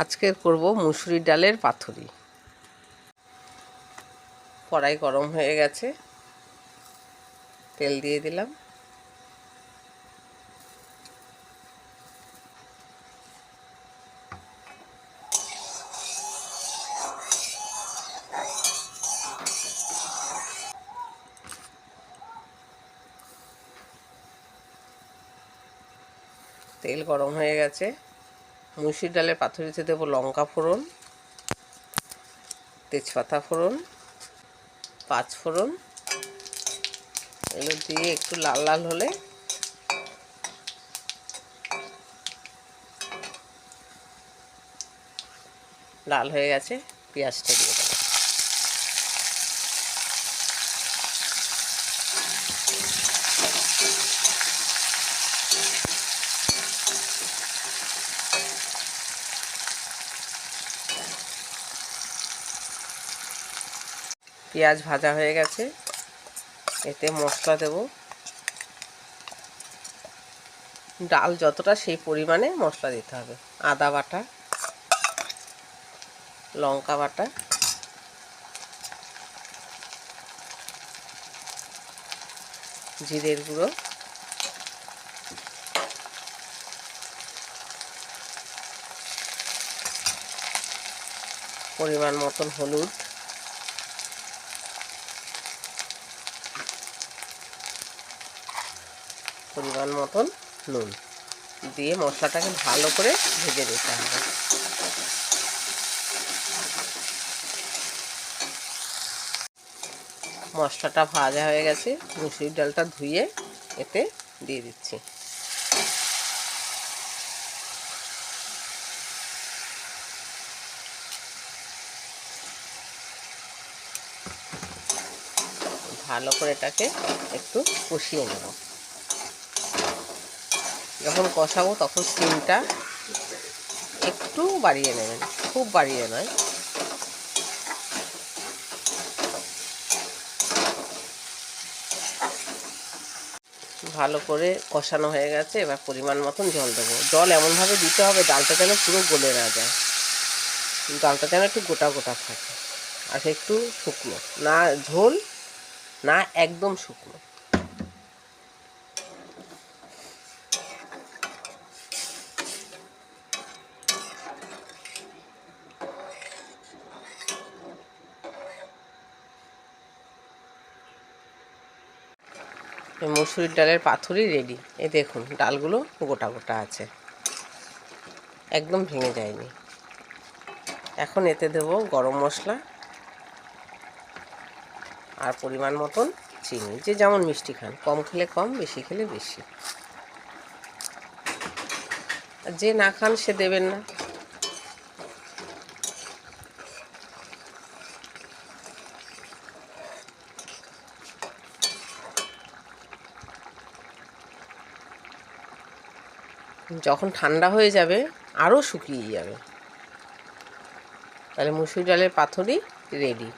আজকে করব মুসুরি ডালের পাথুরি কড়াই গরম হয়ে গেছে। তেল দিয়ে দিলাম। তেল গরম হয়ে গেছে। মুসুর ডালের পাথরিতে দেব লঙ্কা ফোড়ন, তেজপাতা ফোড়ন, পাঁচ ফোড়ন। এগুলো দিয়ে একটু লাল লাল হলে লাল হয়ে গেছে, পেঁয়াজটা দিয়ে দেবো। পেঁয়াজ ভাজা হয়ে গেছে। এতে মশলা দেব। ডাল যতটা সেই পরিমাণে মশলা দিতে হবে। আদা বাটা, লঙ্কা বাটা, জিরের গুঁড়ো, পরিমাণ মতন হলুদ। পরিমাণ মতন নুন দিয়ে মশলাটাকে ভালো করে ভেজে নিতে হবে। মশলাটা ভাজা হয়ে গেছে, মুসুরির ডালটা ধুয়ে এতে দিয়ে দিচ্ছি। ভালো করে এটাকে একটু কষিয়ে নেব। যখন কষাবো তখন সিমটা একটু বাড়িয়ে নেবেন, খুব বাড়িয়ে নয়। ভালো করে কষানো হয়ে গেছে, এবার পরিমাণ মতন জল দেবো। জল এমনভাবে দিতে হবে ডালটা যেন পুরো গলে না যায়। ডালটা যেন একটু গোটা গোটা থাকে, আর একটু শুকনো, না ঝোল, না একদম শুকনো। মুসুরির ডালের পাথুরি রেডি এই দেখুন, ডালগুলো গোটা গোটা আছে। একদম ভেঙে যায়নি। এখন এতে দেব গরম মশলা আর পরিমাণ মতন চিনি। যে যেমন মিষ্টি খান, কম খেলে কম, বেশি খেলে বেশি। যে না খান সে দেবেন না। যখন ঠান্ডা হয়ে যাবে আরও শুকিয়ে যাবে। তাহলে মুসুর ডালের পাথরই রেডি